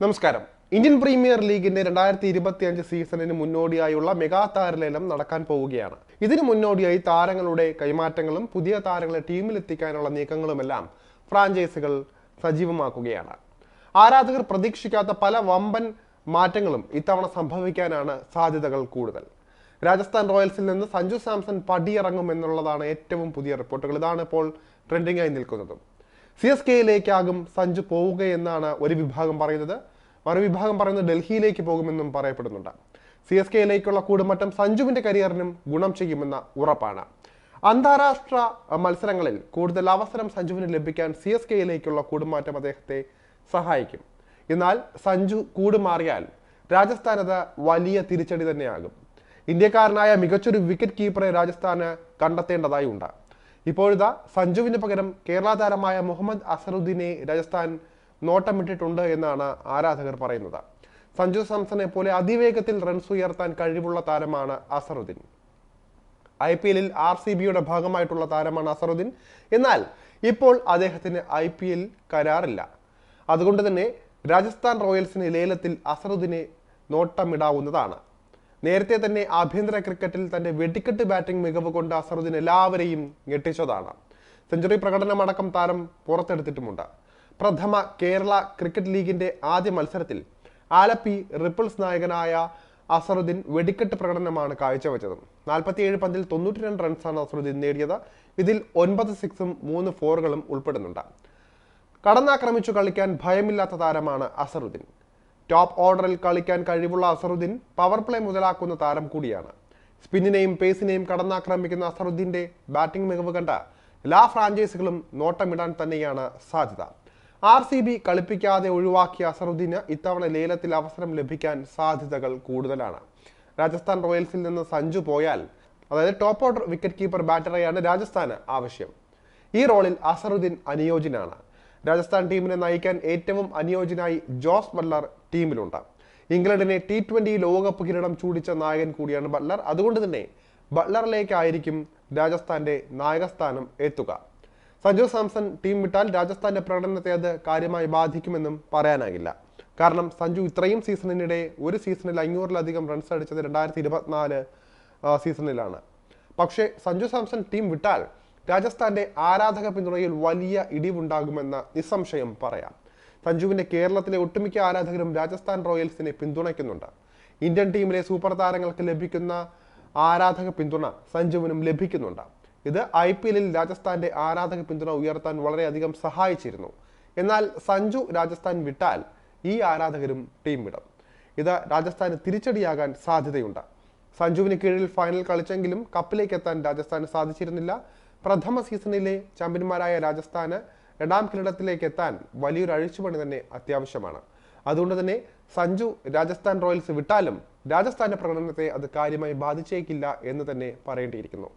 നമസ്കാരം. Indian premier ലീഗിന്റെ രണ്ടായിരത്തി ഇരുപത്തി അഞ്ച് സീസണിന് മുന്നോടിയായുള്ള മെഗാ താരലേലം നടക്കാൻ പോവുകയാണ്. ഇതിനു മുന്നോടിയായി താരങ്ങളുടെ കൈമാറ്റങ്ങളും പുതിയ താരങ്ങളെ ടീമിലെത്തിക്കാനുള്ള നീക്കങ്ങളുമെല്ലാം ഫ്രാഞ്ചൈസികൾ സജീവമാക്കുകയാണ്. ആരാധകർ പ്രതീക്ഷിക്കാത്ത പല വമ്പൻ മാറ്റങ്ങളും ഇത്തവണ സംഭവിക്കാനാണ് സാധ്യതകൾ കൂടുതൽ. രാജസ്ഥാൻ റോയൽസിൽ നിന്ന് സഞ്ജു സാംസൺ പടിയിറങ്ങും എന്നുള്ളതാണ് ഏറ്റവും പുതിയ റിപ്പോർട്ടുകൾ. ഇതാണ് ഇപ്പോൾ ട്രെൻഡിംഗ് ആയി നിൽക്കുന്നതും. സി എസ് കെയിലേക്കാകും സഞ്ജു പോവുകയെന്നാണ് ഒരു വിഭാഗം പറയുന്നത്. മറുവിഭാഗം പറയുന്നത് ഡൽഹിയിലേക്ക് പോകുമെന്നും പറയപ്പെടുന്നുണ്ട്. സി എസ് കെയിലേക്കുള്ള കൂടുമാറ്റം സഞ്ജുവിന്റെ കരിയറിനും ഗുണം ചെയ്യുമെന്ന ഉറപ്പാണ്. അന്താരാഷ്ട്ര മത്സരങ്ങളിൽ കൂടുതൽ അവസരം സഞ്ജുവിന് ലഭിക്കാൻ സി എസ് കെയിലേക്കുള്ള കൂടുമാറ്റം അദ്ദേഹത്തെ സഹായിക്കും. എന്നാൽ സഞ്ജു കൂടുമാറിയാൽ രാജസ്ഥാൻ അത് വലിയ തിരിച്ചടി തന്നെയാകും. ഇന്ത്യക്കാരനായ മികച്ചൊരു വിക്കറ്റ് കീപ്പറെ രാജസ്ഥാന് കണ്ടെത്തേണ്ടതായി ഉണ്ട് ഇപ്പോഴിതാ സഞ്ജുവിന് പകരം കേരള താരമായ മുഹമ്മദ് അസറുദ്ദീനെ രാജസ്ഥാൻ നോട്ടമിട്ടിട്ടുണ്ട് എന്നാണ് ആരാധകർ പറയുന്നത്. സഞ്ജു സാംസനെ പോലെ അതിവേഗത്തിൽ റൺസ് ഉയർത്താൻ കഴിവുള്ള താരമാണ് അസറുദ്ദീൻ. ഐ പി എല്ലിൽ ആർ സി ബിയുടെ ഭാഗമായിട്ടുള്ള താരമാണ് അസറുദ്ദീൻ. എന്നാൽ ഇപ്പോൾ അദ്ദേഹത്തിന് ഐ പി എൽ കരാറില്ല. അതുകൊണ്ട് തന്നെ രാജസ്ഥാൻ റോയൽസിന് ലേലത്തിൽ അസറുദ്ദീനെ നോട്ടമിടാവുന്നതാണ്. നേരത്തെ തന്നെ ആഭ്യന്തര ക്രിക്കറ്റിൽ തന്റെ വെടിക്കെട്ട് ബാറ്റിംഗ് മികവ് കൊണ്ട് അസറുദ്ദീൻ എല്ലാവരെയും ഞെട്ടിച്ചതാണ്. സെഞ്ചുറി പ്രകടനമടക്കം താരം പുറത്തെടുത്തിട്ടുമുണ്ട്. പ്രഥമ കേരള ക്രിക്കറ്റ് ലീഗിന്റെ ആദ്യ മത്സരത്തിൽ ആലപ്പി റിപ്പിൾസ് നായകനായ അസറുദ്ദീൻ വെടിക്കെട്ട് പ്രകടനമാണ് കാഴ്ചവെച്ചത്. നാൽപ്പത്തിയേഴ് പന്തിൽ തൊണ്ണൂറ്റി രണ്ട് റൺസാണ് അസറുദ്ദീൻ നേടിയത്. ഇതിൽ ഒൻപത് സിക്സും മൂന്ന് ഫോറുകളും ഉൾപ്പെടുന്നുണ്ട്. കടന്നാക്രമിച്ചു കളിക്കാൻ ഭയമില്ലാത്ത താരമാണ് അസറുദ്ദീൻ. ടോപ്പ് ഓർഡറിൽ കളിക്കാൻ കഴിവുള്ള അസറുദ്ദീൻ പവർ പ്ലേ മുതലാക്കുന്ന താരം കൂടിയാണ്. സ്പിന്നിനെയും പേസിനെയും കടന്നാക്രമിക്കുന്ന അസറുദ്ദീന്റെ ബാറ്റിംഗ് മികവ് കണ്ട എല്ലാ ഫ്രാഞ്ചൈസികളും നോട്ടമിടാൻ തന്നെയാണ് സാധ്യത. ആർ സി ബി കളിപ്പിക്കാതെ ഒഴിവാക്കിയ അസറുദ്ദീന് ഇത്തവണ ലേലത്തിൽ അവസരം ലഭിക്കാൻ സാധ്യതകൾ കൂടുതലാണ്. രാജസ്ഥാൻ റോയൽസിൽ നിന്ന് സഞ്ജു പോയാൽ അതായത് ടോപ്പ് ഓർഡർ വിക്കറ്റ് കീപ്പർ ബാറ്ററെയാണ് രാജസ്ഥാന് ആവശ്യം. ഈ റോളിൽ അസറുദ്ദീൻ അനുയോജ്യനാണ്. രാജസ്ഥാൻ ടീമിനെ നയിക്കാൻ ഏറ്റവും അനുയോജ്യനായി ജോസ് ബട്ട്ലർ ടീമിലുണ്ട്. ഇംഗ്ലണ്ടിനെ ടി ട്വന്റി ലോകകപ്പ് കിരീടം ചൂടിച്ച നായകൻ കൂടിയാണ് ബട്ട്ലർ. അതുകൊണ്ട് തന്നെ ബട്ട്ലറിലേക്കായിരിക്കും രാജസ്ഥാന്റെ നായകസ്ഥാനം എത്തുക. സഞ്ജു സാംസൺ ടീം വിട്ടാൽ രാജസ്ഥാന്റെ പ്രകടനത്തെ അത് കാര്യമായി ബാധിക്കുമെന്നും പറയാനാകില്ല. കാരണം സഞ്ജു ഇത്രയും സീസണിനിടെ ഒരു സീസണിൽ അഞ്ഞൂറിലധികം റൺസ് അടിച്ചത് രണ്ടായിരത്തി ഇരുപത്തിനാല് സീസണിലാണ്. പക്ഷേ സഞ്ജു സാംസൺ ടീം വിട്ടാൽ രാജസ്ഥാന്റെ ആരാധക പിന്തുണയിൽ വലിയ ഇടിവുണ്ടാകുമെന്ന് നിസ്സംശയം പറയാം. സഞ്ജുവിന്റെ കേരളത്തിലെ ഒട്ടുമിക്ക ആരാധകരും രാജസ്ഥാൻ റോയൽസിനെ പിന്തുണയ്ക്കുന്നുണ്ട്. ഇന്ത്യൻ ടീമിലെ സൂപ്പർ താരങ്ങൾക്ക് ലഭിക്കുന്ന ആരാധക പിന്തുണ സഞ്ജുവിനും ലഭിക്കുന്നുണ്ട്. ഇത് ഐ പി എല്ലിൽ രാജസ്ഥാന്റെ ആരാധക പിന്തുണ ഉയർത്താൻ വളരെയധികം സഹായിച്ചിരുന്നു. എന്നാൽ സഞ്ജു രാജസ്ഥാൻ വിട്ടാൽ ഈ ആരാധകരും ടീം വിടും ഇത് രാജസ്ഥാന് തിരിച്ചടിയാകാൻ സാധ്യതയുണ്ട്. സഞ്ജുവിന് കീഴിൽ ഫൈനൽ കളിച്ചെങ്കിലും കപ്പിലേക്ക് എത്താൻ രാജസ്ഥാന് സാധിച്ചിരുന്നില്ല. പ്രഥമ സീസണിലെ ചാമ്പ്യന്മാരായ രാജസ്ഥാന് രണ്ടാം കിരീടത്തിലേക്ക് എത്താൻ വലിയൊരു അഴിച്ചുപണി തന്നെ അത്യാവശ്യമാണ്. അതുകൊണ്ട് തന്നെ സഞ്ജു രാജസ്ഥാൻ റോയൽസ് വിട്ടാലും രാജസ്ഥാന്റെ പ്രകടനത്തെ അത് കാര്യമായി ബാധിച്ചേക്കില്ല എന്ന് തന്നെ പറയേണ്ടിയിരിക്കുന്നു.